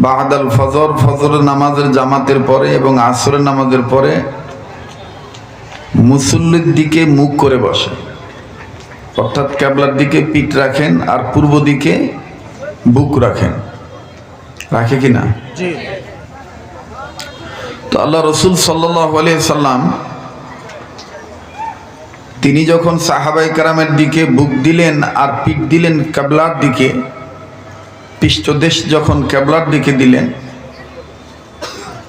বাহাদাল ফজর ফজর নামাজের জামাতের পরে এবং আসরের নামাজের পরে মুসল্লির দিকে মুখ করে বসে। অর্থাৎ ক্যাবলার দিকে পিঠ রাখেন আর পূর্ব দিকে বুক রাখেন। রাখে কি না? তো আল্লাহ রসুল সাল্লাহ সাল্লাম তিনি যখন সাহাবাই কারামের দিকে বুক দিলেন আর পিঠ দিলেন ক্যাবলার দিকে পৃষ্ঠদেশ যখন ক্যাবলার দিকে দিলেন,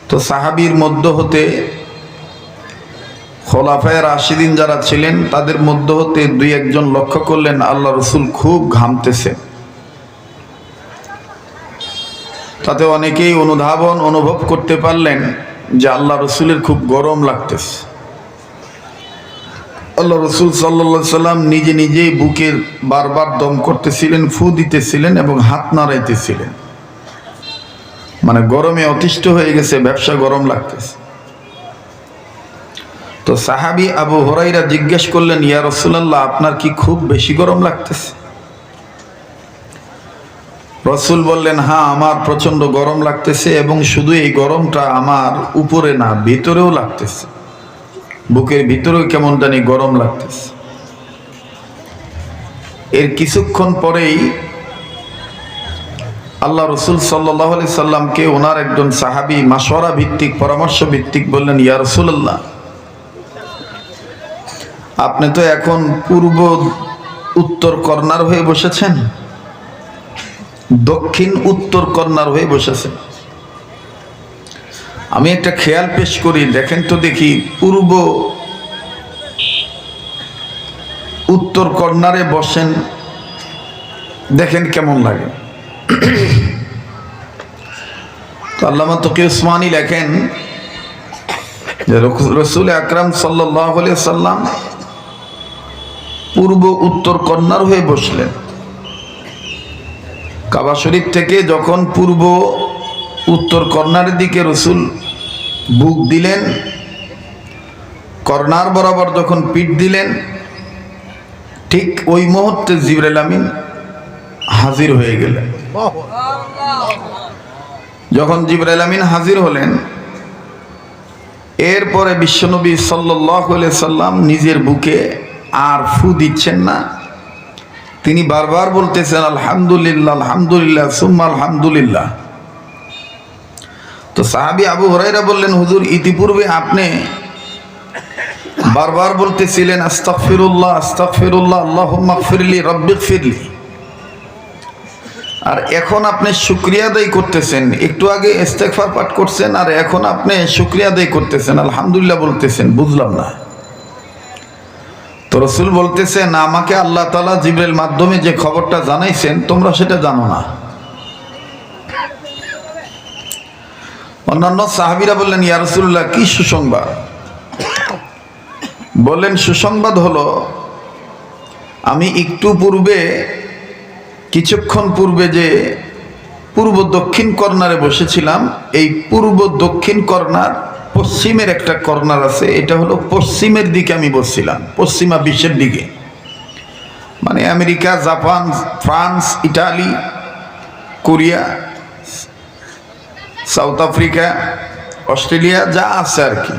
তো সাহাবির মধ্য হতে খোলাফায় রাশিদিন যারা ছিলেন, তাদের মধ্য হতে দুই একজন লক্ষ্য করলেন, আল্লাহ রসুল খুব ঘামতেছে। তাতে অনেকেই অনুধাবন অনুভব করতে পারলেন যে আল্লাহ রসুলের খুব গরম লাগতেছে। আল্লাহ রসুল সাল্লা সাল্লাম নিজে নিজেই বুকের বারবার দম করতেছিলেন, ফু দিতেছিলেন এবং হাত নাড়াইতেছিলেন। মানে গরমে অতিষ্ঠ হয়ে গেছে, ব্যবসা গরম লাগতেছে। তো সাহাবি আবু হরাইরা জিজ্ঞেস করলেন, ইয়া রসুল্লাহ আপনার কি খুব বেশি গরম লাগতেছে? রসুল বললেন হ্যাঁ আমার প্রচণ্ড গরম লাগতেছে এবং শুধু এই গরমটা আমার উপরে না, ভিতরেও লাগতেছে। বুকের ভিতরেও কেমন জানি গরম লাগতেছে। এর কিছুক্ষণ পরেই আল্লাহ রসুল সাল্লাহ আলি সাল্লামকে ওনার একজন সাহাবি মাসোয়ারা ভিত্তিক পরামর্শ ভিত্তিক বললেন, ইয়া রসুল্লাহ আপনি তো এখন পূর্ব উত্তর কর্নার হয়ে বসেছেন, দক্ষিণ উত্তর কর্নার হয়ে বসেছেন। আমি একটা খেয়াল পেশ করি, দেখেন তো দেখি, পূর্ব উত্তর কর্নারে বসেন, দেখেন কেমন লাগে। তো আল্লামা তকি উসমানী লেখেন যে রসুল আকরাম সাল্লাহ সাল্লাম পূর্ব উত্তর কর্নার হয়ে বসলেন। কাবা শরীফ থেকে যখন পূর্ব উত্তর কর্নারের দিকে রসুল বুক দিলেন, কর্নার বরাবর যখন পিঠ দিলেন, ঠিক ওই মুহূর্তে জিবরাল আমিন হাজির হয়ে গেলেন। যখন জিবরাইল আমিন হাজির হলেন, এরপরে বিশ্বনবী সাল্লাহ সাল্লাম নিজের বুকে আর ফু দিচ্ছেন না। তিনি বারবার বলতেছেন, আলহামদুলিল্লাহ আলহামদুলিল্লাহ, সুম্মা আলহামদুলিল্লাহ। তো সাহাবি আবু হরাইরা বললেন, হুজুর, ইতিপূর্বে আপনি বারবার বলতেছিলেন, আস্তাগফিরুল্লাহ আস্তাগফিরুল্লাহ, আল্লাহুম্মা গফিরলি রব্বিক ফিরলি আর এখন আপনি শুক্রিয়া আদায় করতেছেন। একটু আগে ইস্তেগফার পাঠ করছেন আর এখন আপনি শুক্রিয়া আদায় করতেছেন। আলহামদুলিল্লাহ বলতেছেন, বুঝলাম না। তো রসুল বলতেছেন, আমাকে আল্লাহ তালা জিব্রের মাধ্যমে যে খবরটা জানাইছেন, তোমরা সেটা জানো না। অন্যান্য সাহাবিরা বললেন ইয়ারসুল্লাহ কি সুসংবাদ? বললেন, সুসংবাদ হলো, আমি একটু পূর্বে, কিছুক্ষণ পূর্বে যে পূর্ব দক্ষিণ কর্নারে বসেছিলাম, এই পূর্ব দক্ষিণ কর্নার পশ্চিমের একটা কর্নার আছে, এটা হলো পশ্চিমের দিকে আমি বসছিলাম, পশ্চিমা বিশ্বের দিকে। মানে America, Japan, France, Italy, Korea South Africa, Australia, যা আছে আর কি।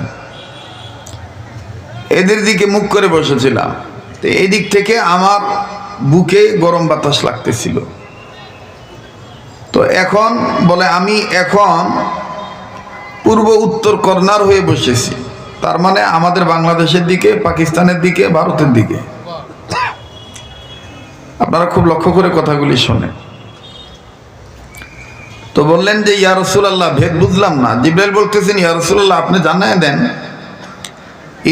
এদের দিকে মুখ করে বসেছিলাম। তো এই দিক থেকে আমার বুকে গরম বাতাস লাগতেছিল। তো এখন বলে, আমি এখন পূর্ব উত্তর কর্নার হয়ে বসেছি। তার মানে আমাদের বাংলাদেশের দিকে, পাকিস্তানের দিকে, ভারতের দিকে। আপনারা খুব লক্ষ্য করে কথাগুলি শোনেন। তো বললেন যে, ইয়া ভেদ বুঝলাম না। জিব্রাইল বলতেছেন, ইয়া আপনি জানায় দেন।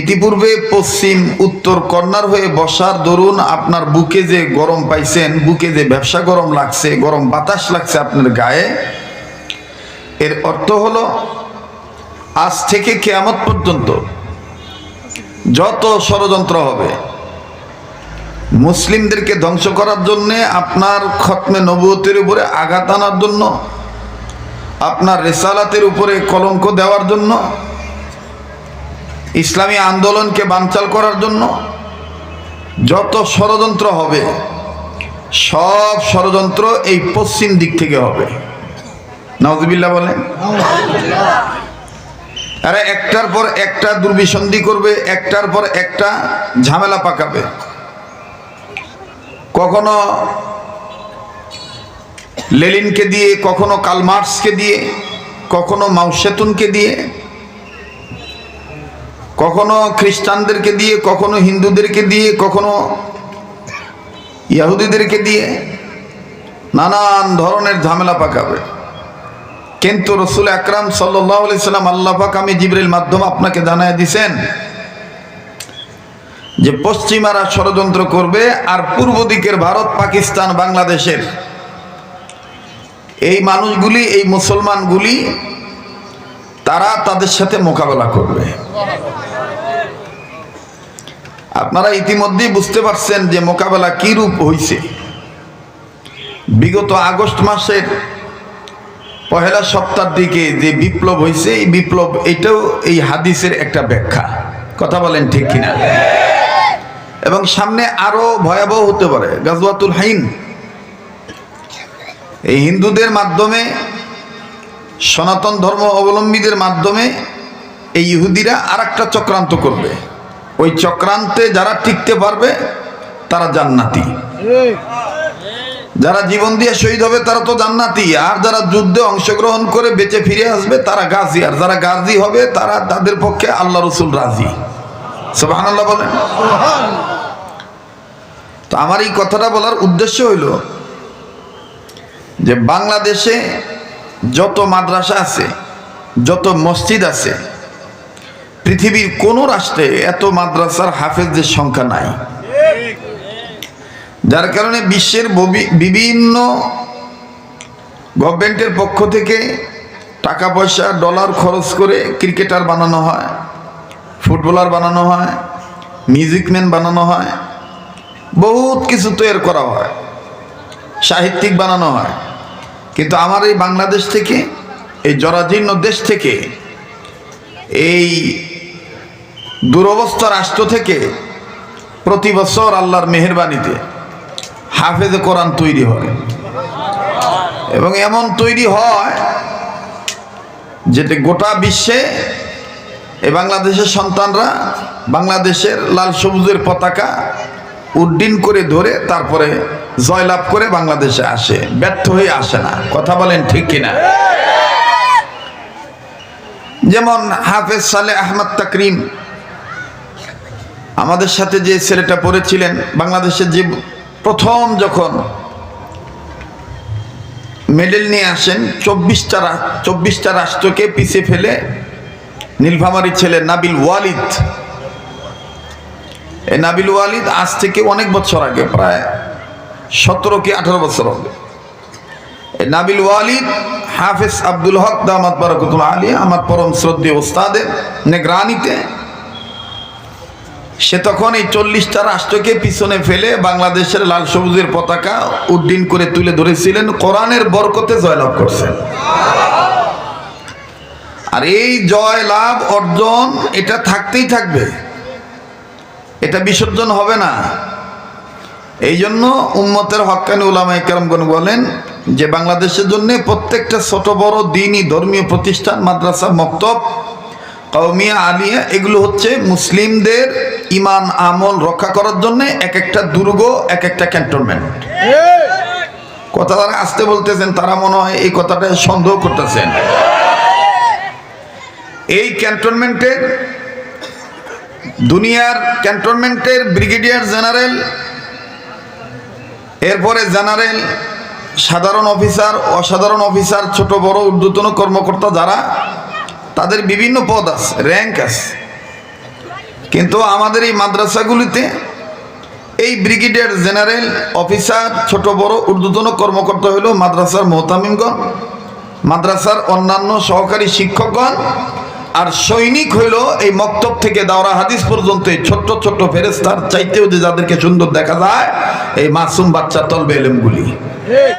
ইতিপূর্বে পশ্চিম উত্তর কর্নার হয়ে বসার দরুন আপনার বুকে যে গরম পাইছেন, বুকে যে ব্যবসা গরম লাগছে, গরম বাতাস লাগছে আপনার গায়ে, এর অর্থ হলো আজ থেকে কেয়ামত পর্যন্ত যত ষড়যন্ত্র হবে, মুসলিমদেরকে ধ্বংস করার জন্যে আপনার খতমে নবুয়তের উপরে আঘাত আনার জন্য আপনার রেসালাতের উপরে কলঙ্ক দেওয়ার জন্য, ইসলামী আন্দোলনকে বানচাল করার জন্য যত ষড়যন্ত্র হবে, সব ষড়যন্ত্র এই পশ্চিম দিক থেকে হবে। নজবিল্লা বলেন। আরে একটার পর একটা দুর্বিসন্ধি করবে, একটার পর একটা ঝামেলা পাকাবে। কখনো লেলিনকে দিয়ে, কখনো কালমার্সকে দিয়ে, কখনো মাউসেতুনকে দিয়ে, কখনো খ্রিস্টানদেরকে দিয়ে, কখনো হিন্দুদেরকে দিয়ে, কখনো ইয়াহুদিদেরকে দিয়ে নানান ধরনের ঝামেলা পাকাবে। কিন্তু রসুল আকরাম সাল্লাম আল্লাহাক আমি জিবরিল মাধ্যমে আপনাকে জানায় দিছেন যে পশ্চিমারা ষড়যন্ত্র করবে আর পূর্ব দিকের ভারত, পাকিস্তান, বাংলাদেশের এই মানুষগুলি, এই মুসলমানগুলি, তারা তাদের সাথে মোকাবেলা করবে। আপনারা ইতিমধ্যেই বুঝতে পারছেন যে মোকাবেলা কি রূপ হইছে। বিগত আগস্ট মাসের পহেলা সপ্তাহের দিকে যে বিপ্লব হয়েছে এই বিপ্লব এটাও এই হাদিসের একটা ব্যাখ্যা। কথা বলেন ঠিক কিনা? এবং সামনে আরও ভয়াবহ হতে পারে, গাজওয়াতুল হাইন। এই হিন্দুদের মাধ্যমে, সনাতন ধর্ম অবলম্বীদের মাধ্যমে এই ইহুদিরা আর একটা চক্রান্ত করবে। ওই চক্রান্তে যারা টিকতে পারবে, তারা জান্নাতি। যারা জীবন দিয়ে শহীদ হবে, তারা তো জান্নাতি। আর যারা যুদ্ধে অংশগ্রহণ করে বেঁচে ফিরে আসবে, তারা গাজী। আর যারা গাজী হবে, তারা তাদের পক্ষে আল্লাহ রসুল রাজি। সোহান বলেন। তো আমার এই কথাটা বলার উদ্দেশ্য হইল যে বাংলাদেশে যত মাদ্রাসা আছে, যত মসজিদ আছে, পৃথিবীর কোন রাষ্ট্রে এত মাদ্রাসার হাফেজদের সংখ্যা নাই। যার কারণে বিশ্বের বিভিন্ন গভর্নমেন্টের পক্ষ থেকে টাকা পয়সা, ডলার খরচ করে ক্রিকেটার বানানো হয়, ফুটবলার বানানো হয় মিউজিকম্যান বানানো হয়, বহুত কিছু তৈরি করা হয়, সাহিত্যিক বানানো হয়। কিন্তু আমার এই বাংলাদেশ থেকে, এই জরাজীর্ণ দেশ থেকে, এই দুরবস্থা রাষ্ট্র থেকে প্রতি বছর আল্লাহর মেহরবানিতে হাফেজে কোরআন তৈরি হয়। এবং এমন তৈরি হয় যেটা গোটা বিশ্বে এই বাংলাদেশের সন্তানরা বাংলাদেশের লাল সবুজের পতাকা উড্ডীন করে ধরে তারপরে জয়লাভ করে বাংলাদেশে আসে। ব্যর্থ হয়ে আসে না। কথা বলেন ঠিক কিনা? যেমন হাফেজ সালে আহমদ তাকরিম, আমাদের সাথে যে ছেলেটা পড়েছিলেন বাংলাদেশের যে প্রথম যখন মেডেল নিয়ে আসেন, চব্বিশটা চব্বিশটা রাষ্ট্রকে পিছিয়ে ফেলে নীলফামারীর ছেলে নাবিল ওয়ালিদ এই নাবিল ওয়ালিদ আজ থেকে অনেক বছর আগে, প্রায় সতেরো কি আঠারো বছর হবে। এই নাবিল ওয়ালিদ হাফেজ আব্দুল হক দামাত বারকুতুল আলী আমার পরম শ্রদ্ধেয় ওস্তাদের নেগ্রানিতে। সে তখন এই চল্লিশটা রাষ্ট্রকে পিছনে ফেলে বাংলাদেশের লাল সবুজের পতাকা উড্ডীন করে তুলে ধরেছিলেন, কোরআনের বরকতে জয়লাভ করছেন। আর এই জয় লাভ অর্জন এটা থাকতেই থাকবে। এটা বিসর্জন হবে না। এই জন্য উম্মতের হক্কানি উলামাই কেরমগণ বলেন যে বাংলাদেশের জন্য প্রত্যেকটা ছোট, বড় দিনই ধর্মীয় প্রতিষ্ঠান, মাদ্রাসা, মক্তব কৌমিয়া আলিয়া, এগুলো হচ্ছে মুসলিমদের ইমান আমল রক্ষা করার জন্য এক একটা দুর্গ এক একটা ক্যান্টনমেন্ট। কথা তারা আসতে বলতেছেন, তারা মনে হয় এই কথাটা সন্দেহ করতেছেন। এই ক্যান্টনমেন্টের দুনিয়ার ক্যান্টনমেন্টের ব্রিগেডিয়ার জেনারেল, এরপরে জেনারেল, সাধারণ অফিসার, অসাধারণ অফিসার, ছোট, বড়, ঊর্ধ্বতন কর্মকর্তা যারা, তাদের বিভিন্ন পদ আছে র্যাঙ্ক আছে। কিন্তু আমাদের এই মাদ্রাসাগুলিতে এই ব্রিগেডিয়ার জেনারেল, অফিসার, ছোট, বড়, ঊর্ধ্বতন কর্মকর্তা হলো মাদ্রাসার মোহতামিমগণ, মাদ্রাসার অন্যান্য সহকারী শিক্ষকগণ আর সৈনিক হইল এই মক্তব থেকে দাওরা হাদিস পর্যন্ত এই ছোট্ট ছোট্ট ফেরেস্তার চাইতেও যে যাদেরকে সুন্দর দেখা যায়, এই মাসুম বাচ্চা তলবে এলেমগুলি।